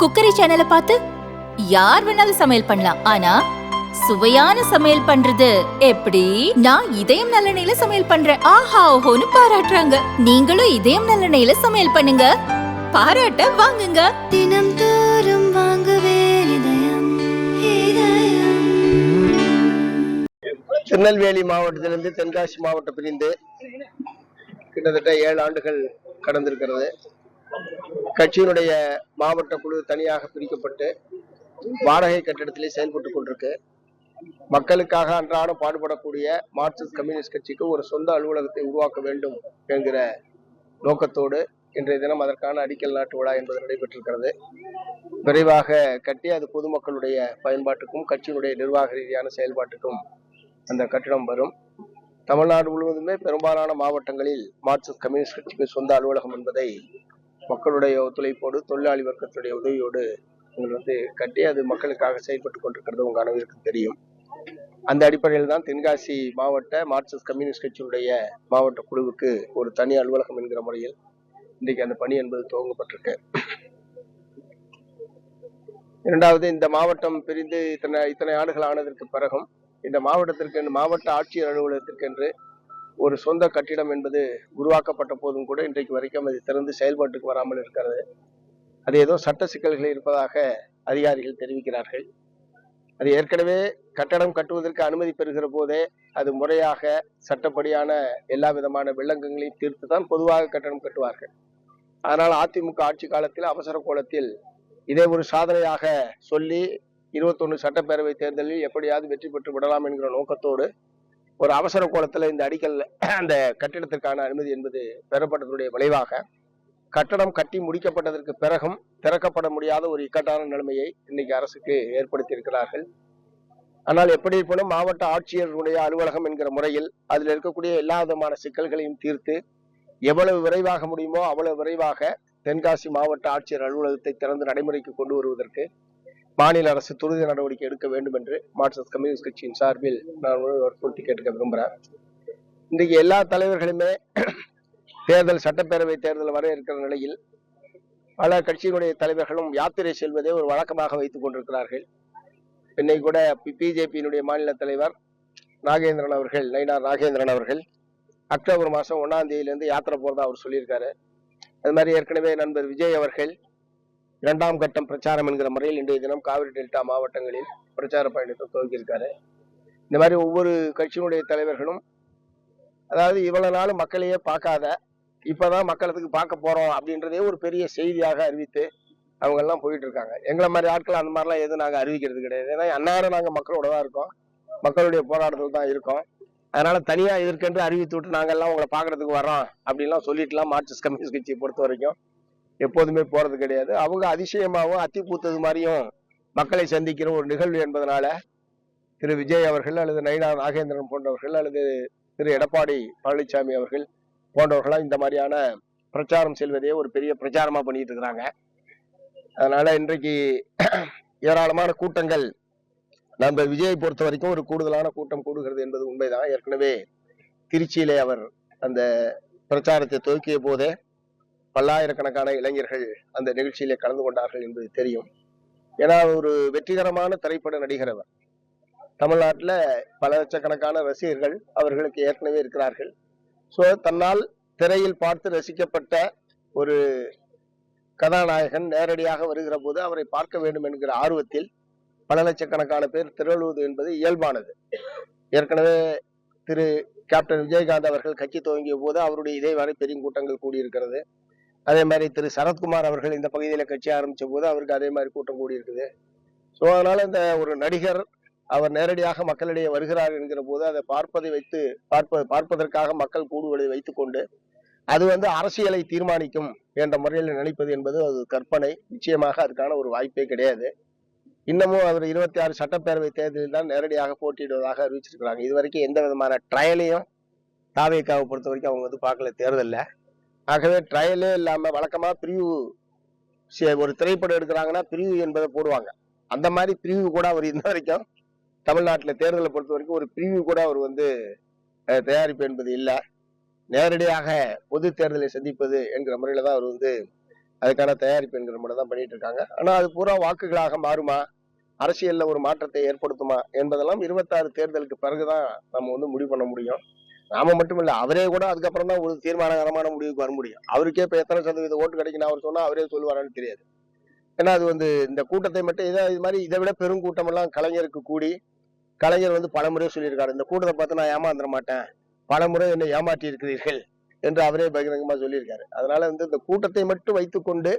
Cookery சேனலை பார்த்து யார் வேணாலும் சமையல் பண்ணலாம். ஆனா சுவையான சமையல் பண்றது எப்படி? நான் இதயம் நல்லெண்ணெயில சமையல் பண்றேன். ஆஹா ஓஹோன்னு பாராட்டுறாங்க. நீங்களும் இதயம் நல்லெண்ணெயில சமையல் பண்ணுங்க. பாராட்ட வாங்குங்க. தினம் தோறும் வாங்குவே திருநெல்வேலி மாவட்டத்திலிருந்து தென்காசி மாவட்டம் பிரிந்து கிட்டத்தட்ட ஏழு ஆண்டுகள் கடந்திருக்கிறது. கட்சியினுடைய மாவட்ட குழு தனியாக பிரிக்கப்பட்டு வாடகை கட்டிடத்திலே செயல்பட்டு கொண்டிருக்கு. மக்களுக்காக அன்றாடம் பாடுபடக்கூடிய மார்க்சிஸ்ட் கம்யூனிஸ்ட் கட்சிக்கு ஒரு சொந்த அலுவலகத்தை உருவாக்க வேண்டும் என்கிற நோக்கத்தோடு இன்றைய தினம் அதற்கான அடிக்கல் நாட்டு விழா என்பது நடைபெற்றிருக்கிறது. விரைவாக கட்டி அது பொதுமக்களுடைய பயன்பாட்டுக்கும் கட்சியினுடைய நிர்வாக ரீதியான செயல்பாட்டுக்கும் அந்த கட்டிடம் வரும். தமிழ்நாடு முழுவதுமே பெரும்பாலான மாவட்டங்களில் மார்க்சிஸ்ட் கம்யூனிஸ்ட் கட்சிக்கு சொந்த அலுவலகம் என்பதை மக்களுடைய ஒத்துழைப்போடு தொழிலாளி வர்க்கத்துடைய உதவியோடு நீங்கள் வந்து கட்டி அது மக்களுக்காக செயல்பட்டு கொண்டிருக்கிறது உங்க அனைவருக்கு தெரியும். அந்த அடிப்படையில் தான் தென்காசி மாவட்ட மார்க்சிஸ்ட் கம்யூனிஸ்ட் கட்சியினுடைய மாவட்ட குழுவுக்கு ஒரு தனி அலுவலகம் என்கிற முறையில் இன்றைக்கு அந்த பணி என்பது துவங்கப்பட்டிருக்கு. இரண்டாவது இந்த மாவட்டம் பிரிந்து இத்தனை இத்தனை ஆண்டுகள் ஆனதற்கு பிறகும் இந்த மாவட்டத்திற்கு மாவட்ட ஆட்சியர் அலுவலகத்திற்கென்று ஒரு சொந்த கட்டிடம் என்பது உருவாக்கப்பட்ட போதும் கூட இன்றைக்கு வரைக்கும் அது திறந்து செயல்பாட்டுக்கு வராமல் இருக்கிறது. அது ஏதோ சட்ட சிக்கல்கள் இருப்பதாக அதிகாரிகள் தெரிவிக்கிறார்கள். அது ஏற்கனவே கட்டடம் கட்டுவதற்கு அனுமதி பெறுகிற போதே அது முறையாக சட்டப்படியான எல்லா விதமான வில்லங்கங்களையும் தீர்த்து தான் பொதுவாக கட்டடம் கட்டுவார்கள். ஆனால் அதிமுக ஆட்சி காலத்தில் அவசர கோலத்தில் இதே ஒரு சாதனையாக சொல்லி இருபத்தொன்னு சட்டப்பேரவை தேர்தலில் எப்படியாவது வெற்றி பெற்று விடலாம் என்கிற நோக்கத்தோடு ஒரு அவசர கோலத்துல இந்த அடிக்கல் அந்த கட்டிடத்திற்கான அனுமதி என்பது பெறப்பட்டதனுடைய விளைவாக கட்டடம் கட்டி முடிக்கப்பட்டதற்கு பிறகும் திறக்கப்பட முடியாத ஒரு இக்கட்டான நிலைமையை இன்னைக்கு அரசுக்கு ஏற்படுத்தி இருக்கிறார்கள் ஆனால் எப்படி இருப்பினும் மாவட்ட ஆட்சியருடைய அலுவலகம் என்கிற முறையில் அதில் இருக்கக்கூடிய எல்லா விதமான சிக்கல்களையும் தீர்த்து எவ்வளவு விரைவாக முடியுமோ அவ்வளவு விரைவாக தென்காசி மாவட்ட ஆட்சியர் அலுவலகத்தை திறந்து நடைமுறைக்கு கொண்டு வருவதற்கு மாநில அரசு துரித நடவடிக்கை எடுக்க வேண்டும் என்று மார்க்சிஸ்ட் கம்யூனிஸ்ட் கட்சியின் சார்பில் நான் ஒரு வற்புறுத்தி கேட்டுக்க விரும்புகிறேன் இன்றைக்கு எல்லா தலைவர்களுமே தேர்தல் சட்டப்பேரவை தேர்தல் வர இருக்கிற நிலையில் பல கட்சியினுடைய தலைவர்களும் யாத்திரை செல்வதை ஒரு வழக்கமாக வைத்துக் கொண்டிருக்கிறார்கள். இன்னைக்கு கூட பிஜேபியினுடைய மாநில தலைவர் நாகேந்திரன் அவர்கள் நயினார் நாகேந்திரன் அவர்கள் அக்டோபர் மாதம் ஒன்றாம் தேதியிலிருந்து யாத்திரை போறதா அவர் சொல்லியிருக்காரு. அது மாதிரி ஏற்கனவே நண்பர் விஜய் அவர்கள் இரண்டாம் கட்டம் பிரச்சாரம் என்கிற முறையில் இன்றைய தினம் காவிரி டெல்டா மாவட்டங்களில் பிரச்சார பயணத்தை துவக்கியிருக்காரு. இந்த மாதிரி ஒவ்வொரு கட்சியினுடைய தலைவர்களும் அதாவது இவ்வளவு நாள் மக்களையே பார்க்காத இப்பதான் மக்களுக்கு பார்க்க போறோம் அப்படின்றதே ஒரு பெரிய செய்தியாக அறிவித்து அவங்க எல்லாம் போயிட்டு இருக்காங்க எங்களை மாதிரி ஆட்கள் அந்த மாதிரிலாம் எதுவும் நாங்கள் அறிவிக்கிறது கிடையாது. ஏன்னா அன்னாரம் நாங்கள் மக்களோட தான் இருக்கோம். மக்களுடைய போராட்டத்தில் தான் இருக்கோம். அதனால தனியா இதற்கென்று அறிவித்து விட்டு நாங்கள் எல்லாம் உங்களை பாக்குறதுக்கு வரோம் அப்படின்லாம் சொல்லிட்டுலாம் மார்க்சிஸ்ட் கம்யூனிஸ்ட் கட்சியை பொறுத்த வரைக்கும் எப்போதுமே போறது கிடையாது. அவங்க அதிசயமாகவும் அத்தி பூத்தது மாதிரியும் மக்களை சந்திக்கிற ஒரு நிகழ்வு என்பதனால திரு விஜய் அவர்கள் அல்லது நயினா நாகேந்திரன் போன்றவர்கள் அல்லது திரு எடப்பாடி பழனிசாமி அவர்கள் போன்றவர்களாம் இந்த மாதிரியான பிரச்சாரம் செல்வதையே ஒரு பெரிய பிரச்சாரமா பண்ணிட்டு இருக்கிறாங்க. அதனால இன்றைக்கு ஏராளமான கூட்டங்கள் நம்ம விஜயை பொறுத்த வரைக்கும் ஒரு கூடுதலான கூட்டம் கூடுகிறது என்பது உண்மைதான். ஏற்கனவே திருச்சியிலே அவர் அந்த பிரச்சாரத்தை துவக்கிய போதே பல்லாயிரக்கணக்கான இளைஞர்கள் அந்த நிகழ்ச்சியிலே கலந்து கொண்டார்கள் என்பது தெரியும். ஏன்னா ஒரு வெற்றிகரமான திரைப்பட நடிகர் அவர். தமிழ்நாட்டில் பல லட்சக்கணக்கான ரசிகர்கள் அவர்களுக்கு ஏற்கனவே இருக்கிறார்கள். ஸோ தன்னால் திரையில் பார்த்து ரசிக்கப்பட்ட ஒரு கதாநாயகன் நேரடியாக வருகிற போது அவரை பார்க்க வேண்டும் என்கிற ஆர்வத்தில் பல லட்சக்கணக்கான பேர் திரளுவது என்பது இயல்பானது. ஏற்கனவே திரு கேப்டன் விஜயகாந்த் அவர்கள் கட்சி துவங்கிய போது அவருடைய இதே வரை பெரிய கூட்டங்கள் கூடியிருக்கிறது. அதே மாதிரி திரு சரத்குமார் அவர்கள் இந்த பகுதியில் கட்சி ஆரம்பித்த போது அவருக்கு அதே மாதிரி கூட்டம் கூடி இருக்குது ஸோ அதனால் இந்த ஒரு நடிகர் அவர் நேரடியாக மக்களிடையே வருகிறார் என்கிற போது அதை பார்ப்பதை வைத்து பார்ப்ப பார்ப்பதற்காக மக்கள் கூடுவதை வைத்துக்கொண்டு அது வந்து அரசியலை தீர்மானிக்கும் என்ற முறையில் நினைப்பது என்பது அது கற்பனை. நிச்சயமாக அதுக்கான ஒரு வாய்ப்பே கிடையாது. இன்னமும் அவர் இருபத்தி ஆறு சட்டப்பேரவை தேர்தலில் தான் நேரடியாக போட்டியிடுவதாக அறிவிச்சிருக்கிறாங்க. இது வரைக்கும் எந்த விதமான ட்ரையலையும் தாவேக்காவை பொறுத்த வரைக்கும் அவங்க வந்து பார்க்கல தேர்தலில். ஆகவே ட்ரையலே இல்லாம வழக்கமா பிரிவு ஒரு திரைப்படம் எடுக்கிறாங்கன்னா பிரிவு என்பதை போடுவாங்க. அந்த மாதிரி பிரிவு கூட அவர் இன்ன வரைக்கும் தமிழ்நாட்டில் தேர்தலை பொறுத்த வரைக்கும் ஒரு பிரிவு கூட அவர் வந்து தயாரிப்பு என்பது இல்லை. நேரடியாக பொது தேர்தலை சந்திப்பது என்கிற முறையில தான் அவர் வந்து அதுக்கான தயாரிப்பு என்கிற மட்டும் தான் பண்ணிட்டு இருக்காங்க. ஆனா அது பூரா வாக்குகளாக மாறுமா? அரசியல்ல ஒரு மாற்றத்தை ஏற்படுத்துமா? என்பதெல்லாம் இருபத்தாறு தேர்தலுக்கு பிறகுதான் நம்ம வந்து முடிவு பண்ண முடியும். நாம மட்டும் இல்ல அவரே கூட அதுக்கப்புறம் தான் ஒரு தீர்மானகரமான முடிவுக்கு வர முடியும். அவருக்கே இப்ப எத்தனை சதவீத ஓட்டு கிடைக்கும் அவர் சொன்னா அவரே சொல்லுவாரான்னு தெரியாது. ஏன்னா அது வந்து இந்த கூட்டத்தை மட்டும் இதை இது மாதிரி இதை விட பெருங்கூட்டம் எல்லாம் கலைஞருக்கு கூடி கலைஞர் வந்து பலமுறை சொல்லியிருக்காரு. இந்த கூட்டத்தை பார்த்து நான் ஏமாந்துட மாட்டேன். பலமுறை என்னை ஏமாற்றி இருக்கிறீர்கள் என்று அவரே பகிரங்கமா சொல்லியிருக்காரு. அதனால வந்து இந்த கூட்டத்தை மட்டும் வைத்துக்கொண்டு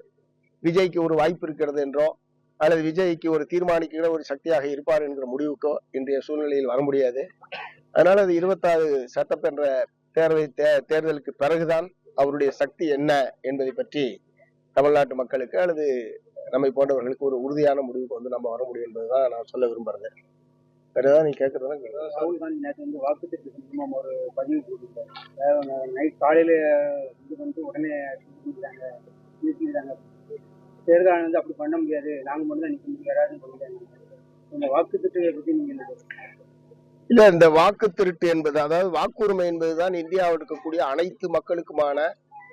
விஜய்க்கு ஒரு வாய்ப்பு இருக்கிறது என்றும் அல்லது விஜய்க்கு ஒரு தீர்மானிக்கிற ஒரு சக்தியாக இருப்பார் என்கிற முடிவுக்கோ இன்றைய சூழ்நிலையில் வர முடியாது. அதனால அது இருபத்தாறு சட்டமன்ற தேர்வை தே- தேர்தலுக்கு பிறகுதான் அவருடைய சக்தி என்ன என்பதை பற்றி தமிழ்நாட்டு மக்களுக்கு அல்லது நம்மை போன்றவர்களுக்கு ஒரு உறுதியான முடிவுக்கு வந்து நம்ம வர முடியும் என்பதுதான் நான் சொல்ல விரும்புறது வேற ஏதாவது நீ கேட்கறதா ராகுல் காந்தி நேற்று வந்து வாக்குத்திற்கு சம்பந்தமா ஒரு பதிவு போட்டிருக்காரு நைட் காலையில இது வந்து உடனே தேர்தல் வந்து அப்படி பண்ண முடியாது. நாங்க மட்டும் தான் நிக்க முடியும். யாராவது சொல்லிட்டாங்க இந்த பத்தி நீங்க என்ன இல்ல இந்த வாக்கு திருட்டு என்பது அதாவது வாக்குரிமை என்பதுதான் இந்தியாவில் இருக்கக்கூடிய அனைத்து மக்களுக்குமான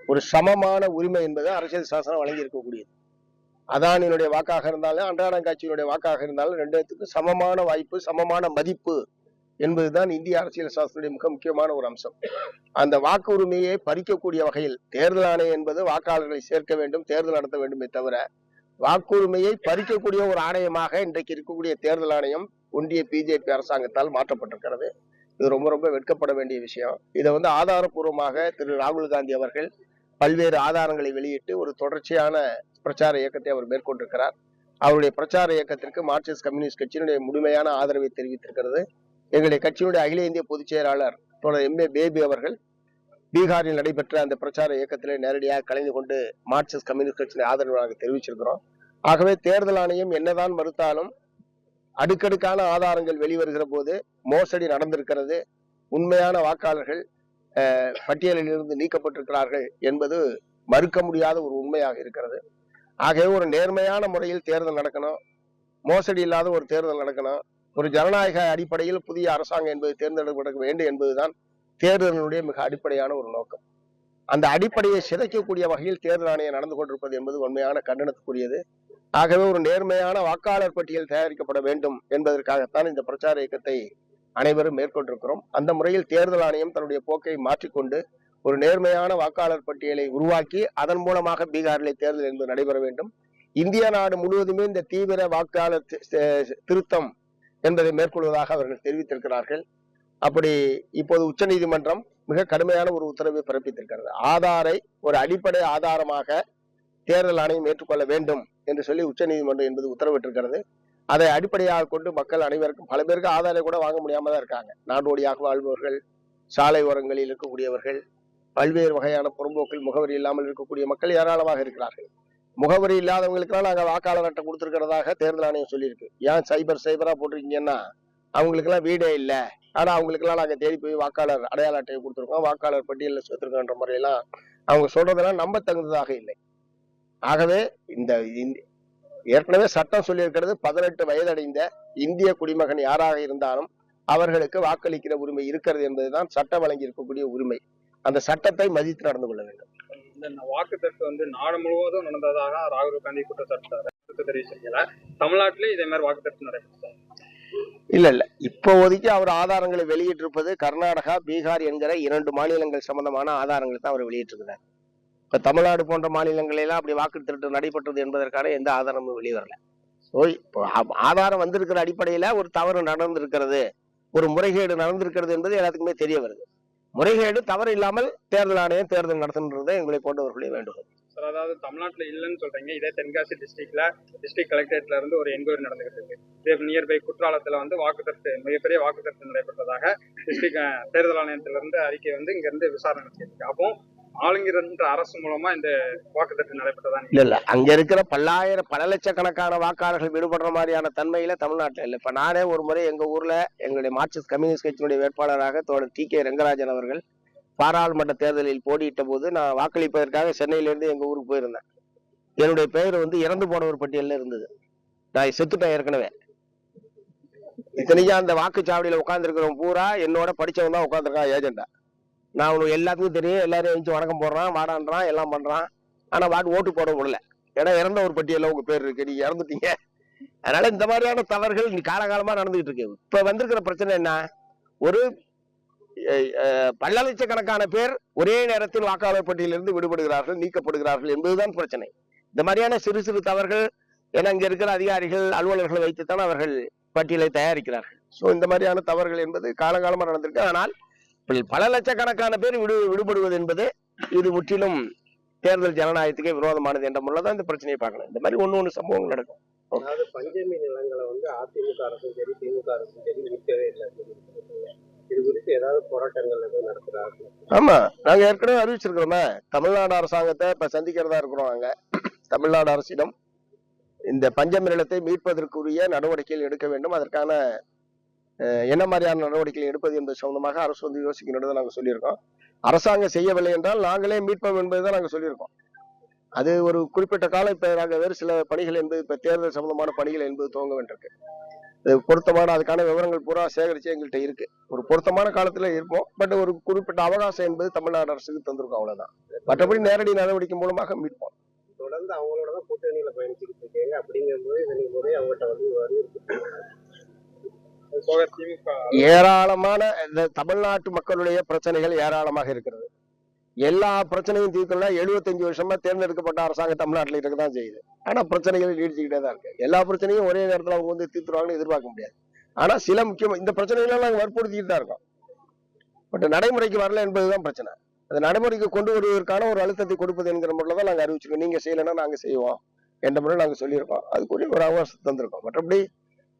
ஒரு சமமான உரிமை என்பது அரசியல் சாசனம் வழங்கி இருக்கக்கூடியது அதானியினுடைய வாக்காக இருந்தாலும் அன்றாடம் கட்சியினுடைய வாக்காக இருந்தாலும் ரெண்டுத்துக்கும் சமமான வாய்ப்பு சமமான மதிப்பு என்பதுதான் இந்திய அரசியல் சாஸ்திரத்துடைய மிக முக்கியமான ஒரு அம்சம். அந்த வாக்கு உரிமையை பறிக்கக்கூடிய வகையில் தேர்தல் ஆணையம் என்பது வாக்காளர்களை சேர்க்க வேண்டும் தேர்தல் நடத்த வேண்டுமே தவிர வாக்குரிமையை பறிக்கக்கூடிய ஒரு ஆணையமாக இன்றைக்கு இருக்கக்கூடிய தேர்தல் ஆணையம் ஒன்றிய பிஜேபி அரசாங்கத்தால் மாற்றப்பட்டிருக்கிறது. இது ரொம்ப ரொம்ப வெட்கப்பட வேண்டிய விஷயம். இதை வந்து ஆதாரபூர்வமாக திரு ராகுல் காந்தி அவர்கள் பல்வேறு ஆதாரங்களை வெளியிட்டு ஒரு தொடர்ச்சியான பிரச்சார இயக்கத்தை அவர் மேற்கொண்டிருக்கிறார். அவருடைய பிரச்சார இயக்கத்திற்கு மார்க்சிஸ்ட் கம்யூனிஸ்ட் கட்சியினுடைய முழுமையான ஆதரவை தெரிவித்திருக்கிறது. எங்களுடைய கட்சியினுடைய அகில இந்திய பொதுச் செயலாளர் தோழர் எம் ஏ பேபி அவர்கள் பீகாரில் நடைபெற்ற அந்த பிரச்சார இயக்கத்திலே நேரடியாக கலந்து கொண்டு மார்க்சிஸ்ட் கம்யூனிஸ்ட் கட்சியின் ஆதரவு நாங்கள் தெரிவிச்சிருக்கிறோம். ஆகவே தேர்தல் ஆணையம் என்னதான் மறுத்தாலும் அடுக்கடுக்கான ஆதாரங்கள் வெளிவருகிற போது மோசடி நடந்திருக்கிறது. உண்மையான வாக்காளர்கள் அஹ், பட்டியலில் இருந்து நீக்கப்பட்டிருக்கிறார்கள் என்பது மறுக்க முடியாத ஒரு உண்மையாக இருக்கிறது. ஆகவே ஒரு நேர்மையான முறையில் தேர்தல் நடக்கணும். மோசடி இல்லாத ஒரு தேர்தல் நடக்கணும். ஒரு ஜனநாயக அடிப்படையில் புதிய அரசாங்கம் என்பது தேர்ந்தெடுக்கப்பட வேண்டும் என்பதுதான் தேர்தலினுடைய மிக அடிப்படையான ஒரு நோக்கம். அந்த அடிப்படையை சிதைக்கக்கூடிய வகையில் தேர்தல் ஆணையம் நடந்து கொண்டிருப்பது என்பது உண்மையான கண்டனத்துக்குரியது. ஆகவே ஒரு நேர்மையான வாக்காளர் பட்டியல் தயாரிக்கப்பட வேண்டும் என்பதற்காகத்தான் இந்த பிரச்சார இயக்கத்தை அனைவரும் மேற்கொண்டிருக்கிறோம். அந்த முறையில் தேர்தல் ஆணையம் தன்னுடைய போக்கை மாற்றிக்கொண்டு ஒரு நேர்மையான வாக்காளர் பட்டியலை உருவாக்கி அதன் மூலமாக பீகாரிலே தேர்தல் என்பது நடைபெற வேண்டும். இந்திய நாடு முழுவதுமே இந்த தீவிர வாக்காளர் திருத்தம் என்பதை மேற்கொள்வதாக அவர்கள் தெரிவித்திருக்கிறார்கள். அப்படி இப்போது உச்சநீதிமன்றம் மிக கடுமையான ஒரு உத்தரவை பிறப்பித்திருக்கிறது. ஆதாரை ஒரு அடிப்படை ஆதாரமாக தேர்தல் ஆணையம் ஏற்றுக்கொள்ள வேண்டும் என்று சொல்லி உச்ச நீதிமன்றம் என்பது உத்தரவிட்டிருக்கிறது. அதை அடிப்படையாக கொண்டு மக்கள் அனைவருக்கும் பல பேருக்கு ஆதாரை கூட வாங்க முடியாம தான் இருக்காங்க. நாடோடியாக வாழ்பவர்கள் சாலை ஓரங்களில் இருக்கக்கூடியவர்கள் பல்வேறு வகையான புறம்போக்கில் முகவரி இல்லாமல் இருக்கக்கூடிய மக்கள் ஏராளமாக இருக்கிறார்கள். முகவரி இல்லாதவங்களுக்கெல்லாம் நாங்க வாக்காளர் அட்டை கொடுத்துருக்கிறதாக தேர்தல் ஆணையம் சொல்லியிருக்கு. ஏன் சைபர் சைபரா போட்டிருக்கீங்கன்னா அவங்களுக்கெல்லாம் வீடே இல்லை. ஆனால் அவங்களுக்கெல்லாம் நாங்க தேடி போய் வாக்காளர் அடையாள அட்டையை கொடுத்துருக்கோம். வாக்காளர் பட்டியலில் சேர்த்துருக்கோன்ற முறையெல்லாம் அவங்க சொல்றதெல்லாம் நம்ப தகுந்ததாக இல்லை. ஆகவே இந்த இந்த- ஏற்கனவே சட்டம் சொல்லியிருக்கிறது பதினெட்டு வயதடைந்த இந்திய குடிமகன் யாராக இருந்தாலும் அவர்களுக்கு வாக்களிக்கிற உரிமை இருக்கிறது என்பதுதான் சட்டம் வழங்கி இருக்கக்கூடிய உரிமை. அந்த சட்டத்தை மதித்து நடந்து கொள்ள வேண்டும். இந்த வாக்குத்தட்டு வந்து நாடு முழுவதும் நடந்ததாக ராகுல் காந்தி குற்றச்சாட்டு தெரிவிச்சிருக்கல தமிழ்நாட்டிலே இதே மாதிரி வாக்குத்தட்டு நடைபெற்றது. இல்ல இல்ல. இப்போதைக்கு அவர் ஆதாரங்களை வெளியிட்டிருப்பது கர்நாடகா பீகார் என்கிற இரண்டு மாநிலங்கள் சம்பந்தமான ஆதாரங்களை தான் அவர் வெளியிட்டிருக்கிறார். இப்ப தமிழ்நாடு போன்ற மாநிலங்களெல்லாம் அப்படி வாக்கு திருட்டு நடைபெற்றது என்பதற்கான எந்த ஆதாரமும் வெளிவரல. ஸோ இப்போ ஆதாரம் வந்திருக்கிற அடிப்படையில ஒரு தவறு நடந்திருக்கிறது ஒரு முறைகேடு நடந்திருக்கிறது என்பது எல்லாத்துக்குமே தெரிய வருது. முறைகேடு தவறு இல்லாமல் தேர்தல் ஆணையம் தேர்தல் நடத்துன்றதை எங்களை போன்றவர்களே வேண்டுகோள். சார் அதாவது தமிழ்நாட்டில் இல்லைன்னு சொல்றீங்க. இதே தென்காசி டிஸ்ட்ரிக்ட்ல டிஸ்ட்ரிக்ட் கலெக்டரேட்ல இருந்து ஒரு என்கொயரி நடந்துகிட்டு இருக்கு. இதே நியர்பை குற்றாலத்துல வந்து வாக்குத்தட்டு மிகப்பெரிய வாக்குத்தட்டு நடைபெற்றதாக டிஸ்ட்ரிக்ட் தேர்தல் ஆணையத்திலிருந்து அறிக்கை வந்து இங்க இருந்து விசாரணை நடத்தியிருக்கு. அப்போ ஆளுங்கிற அரசு மூலமா இந்த வாக்குத்தட்டு நடைபெற்றதா இல்ல இல்ல. அங்க இருக்கிற பல்லாயிரம் பல லட்சக்கணக்கான வாக்காளர்கள் விடுபடுற மாதிரியான தன்மையில தமிழ்நாட்டில் இல்லை. இப்ப நானே ஒரு முறை எங்க ஊர்ல எங்களுடைய மார்க்சிஸ்ட் கம்யூனிஸ்ட் கட்சியினுடைய வேட்பாளராக தோழர் டி கே ரங்கராஜன் அவர்கள் பாராளுமன்ற தேர்தலில் போட்டியிட்ட போது நான் வாக்களிப்பதற்காக சென்னையிலிருந்து எங்க ஊருக்கு போயிருந்தேன். என்னுடைய பெயர் வந்து இறந்து போனவர் பட்டியலில் இருந்தது. நான் செத்துட்டேன் ஏற்கனவே. இத்தனைக்கும் அந்த வாக்குச்சாவடியில உட்காந்துருக்கிறவன் பூரா என்னோட படிச்சவன் தான் உட்காந்துருக்கான் ஏஜெண்டா. நான் உனக்கு எல்லாத்துக்கும் தெரியும் எல்லாரும் எழுந்து வணக்கம் போடுறான் வாடான்றான் எல்லாம் பண்ணுறான் ஆனால் வாட்டு ஓட்டு போட முடியல ஏன்னா இறந்த ஒரு பட்டியலில் உங்கள் பேர் இருக்கு நீங்கள் இறந்துட்டீங்க. அதனால இந்த மாதிரியான தவறுகள் நீ காலகாலமாக நடந்துகிட்டு இருக்கு. இப்போ வந்திருக்கிற பிரச்சனை என்ன? ஒரு பல லட்சக்கணக்கான பேர் ஒரே நேரத்தில் வாக்காளர் பட்டியலிருந்து விடுபடுகிறார்கள் நீக்கப்படுகிறார்கள் என்பதுதான் பிரச்சனை. இந்த மாதிரியான சிறு சிறு தவறுகள் ஏன்னா இங்க இருக்கிற அதிகாரிகள் அலுவலர்களை வைத்துத்தான் அவர்கள் பட்டியலை தயாரிக்கிறார்கள். ஸோ இந்த மாதிரியான தவறுகள் என்பது காலகாலமாக நடந்திருக்கு. ஆனால் பல லட்சக்கணக்கான பேர் விடு விடுபடுவது என்பது இது முற்றிலும் தேர்தல் ஜனநாயகத்துக்கே விரோதமானது என்ற முறையில் தான் இந்த பிரச்சனையை பார்க்கணும். இந்த மாதிரி ஒண்ணு ஒண்ணு சம்பவங்கள் நடக்கும். அதாவது பஞ்சமி நிலங்களை வந்து அதிமுக அரசும் சரி திமுக அரசும் சரி விற்கவே இல்லை இது குறித்து ஏதாவது போராட்டங்கள் எதுவும் நடத்துறாங்க ஆமா. நாங்க ஏற்கனவே அறிவிச்சிருக்கிறோமே. தமிழ்நாடு அரசாங்கத்தை இப்ப சந்திக்கிறதா இருக்கிறோம் அங்க. தமிழ்நாடு அரசிடம் இந்த பஞ்சமி நிலத்தை மீட்பதற்குரிய நடவடிக்கைகள் எடுக்க வேண்டும். அதற்கான என்ன மாதிரியான நடவடிக்கைகள் எடுப்பது என்பது சம்பந்தமாக அரசு வந்து யோசிக்கணும் நாங்கள் சொல்லியிருக்கோம். அரசாங்கம் செய்யவில்லை என்றால் நாங்களே மீட்போம் என்பதுதான் நாங்கள் சொல்லியிருக்கோம். அது ஒரு குறிப்பிட்ட காலம் இப்ப நாங்கள் வேறு சில பணிகள் என்பது இப்ப தேர்தல் சம்பந்தமான பணிகள் என்பது துவங்க வேண்டியிருக்கு. இது பொருத்தமான அதுக்கான விவரங்கள் பூரா சேகரிச்சு எங்கள்கிட்ட இருக்கு. ஒரு பொருத்தமான காலத்துல இருப்போம். பட் ஒரு குறிப்பிட்ட அவகாசம் என்பது தமிழ்நாடு அரசுக்கு தந்திருக்கும் அவ்வளவுதான். மற்றபடி நேரடி நடவடிக்கை மூலமாக மீட்போம். தொடர்ந்து அவங்களோட தான் கூட்டணியில பயணிச்சுக்கிட்டு இருக்கீங்க. அப்படிங்கும்போது இதை அவங்கள்ட்ட வந்து வலியுறுத்தி அது போக திமுக ஏராளமான இந்த தமிழ்நாட்டு மக்களுடைய பிரச்சனைகள் ஏராளமாக இருக்கிறது. எல்லா பிரச்சனையும் தீர்க்கணும்னா 75 வருஷமா தேர்ந்தெடுக்கப்பட்ட அரசாங்கம் தமிழ்நாட்டில் இருக்க தான் செய்யுது. ஆனா பிரச்சனைகள் நீடிச்சுக்கிட்டே தான் இருக்கு. எல்லா பிரச்சனையும் ஒரே நேரத்தில் அவங்க வந்து தீர்த்துருவாங்கன்னு எதிர்பார்க்க முடியாது. ஆனா சில முக்கியம் இந்த பிரச்சனைகள் நாங்கள் வற்புறுத்திட்டு தான் இருக்கோம். பட் நடைமுறைக்கு வரல என்பதுதான் பிரச்சனை. அது நடைமுறைக்கு கொண்டு வருவதற்கான ஒரு அழுத்தத்தை கொடுப்பது என்கிற முறையில் தான் நாங்கள் அறிவிச்சிருக்கோம். நீங்க செய்யலைன்னா நாங்க செய்வோம் என்ற முறை நாங்கள் சொல்லியிருக்கோம். அதுக்குரிய ஒரு அவகாசம் தந்திருக்கோம். மற்றபடி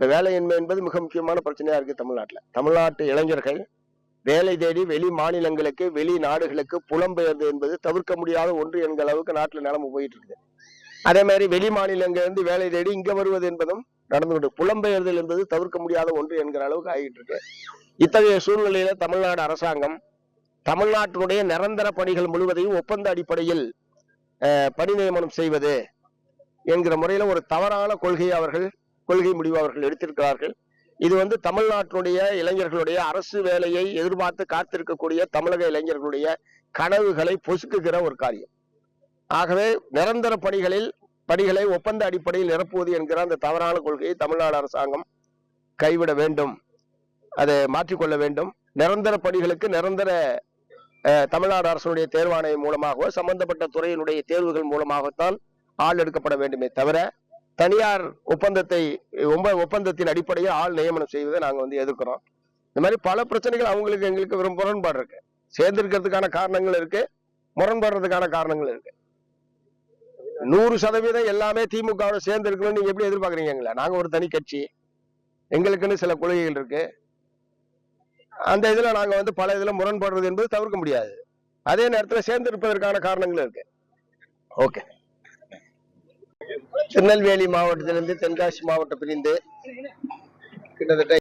இந்த வேலையின்மை என்பது மிக முக்கியமான பிரச்சனையா இருக்கு தமிழ்நாட்டில். தமிழ்நாட்டு இளைஞர்கள் வேலை தேடி வெளி மாநிலங்களுக்கு வெளி நாடுகளுக்கு புலம்பெயர்ந்து என்பது தவிர்க்க முடியாத ஒன்று என்கிற அளவுக்கு நாட்டில் நிலைமை போயிட்டு இருக்குது அதே மாதிரி வெளி மாநிலங்களிலிருந்து வேலை தேடி இங்க வருவது என்பதும் நடந்து கொண்டு புலம்பெயர்தல் என்பது தவிர்க்க முடியாத ஒன்று என்கிற அளவுக்கு ஆகிட்டு இருக்கு இத்தகைய சூழ்நிலையில தமிழ்நாடு அரசாங்கம் தமிழ்நாட்டினுடைய நிரந்தர பணிகள் முழுவதையும் ஒப்பந்த அடிப்படையில் பணி நியமனம் செய்வது என்கிற முறையில ஒரு தவறான கொள்கையை அவர்கள் கொள்கை முடிவு அவர்கள் எடுத்திருக்கிறார்கள். இது வந்து தமிழ்நாட்டினுடைய இளைஞர்களுடைய அரசு வேலையை எதிர்பார்த்து காத்திருக்கக்கூடிய தமிழக இளைஞர்களுடைய கனவுகளை பொசுக்குகிற ஒரு காரியம். ஆகவே நிரந்தர பணிகளில் பணிகளை ஒப்பந்த அடிப்படையில் நிரப்புவது என்கிற அந்த தவறான கொள்கையை தமிழ்நாடு அரசாங்கம் கைவிட வேண்டும். அதை மாற்றிக்கொள்ள வேண்டும். நிரந்தர பணிகளுக்கு நிரந்தர தமிழ்நாடு அரசனுடைய தேர்வாணையம் மூலமாகவோ சம்பந்தப்பட்ட துறையினுடைய தேர்வுகள் மூலமாகத்தான் ஆள் எடுக்கப்பட வேண்டுமே தவிர தனியார் ஒப்பந்தத்தை ஒப்ப- ஒப்பந்தத்தின் அடிப்படையில் ஆள் நியமனம் செய்வதை நாங்கள் வந்து எதிர்க்கிறோம். இந்த மாதிரி பல பிரச்சனைகள் அவங்களுக்கு எங்களுக்கு வெறும் முரண்பாடு இருக்கு. சேர்ந்திருக்கிறதுக்கான காரணங்கள் இருக்கு முரண்படுறதுக்கான காரணங்கள் இருக்கு. நூறு சதவீதம் எல்லாமே திமுகவோட சேர்ந்து இருக்கணும்னு நீங்க எப்படி எதிர்பார்க்குறீங்க எங்களை? நாங்க ஒரு தனி கட்சி. எங்களுக்குன்னு சில கொள்கைகள் இருக்கு. அந்த இதுல நாங்க வந்து பல இதுல முரண்படுறது என்பது தவிர்க்க முடியாது. அதே நேரத்தில் சேர்ந்திருப்பதற்கான காரணங்கள் இருக்கு. ஓகே. திருநெல்வேலி மாவட்டத்திலிருந்து தென்காசி மாவட்டம் பிரிந்து கிட்டத்தட்ட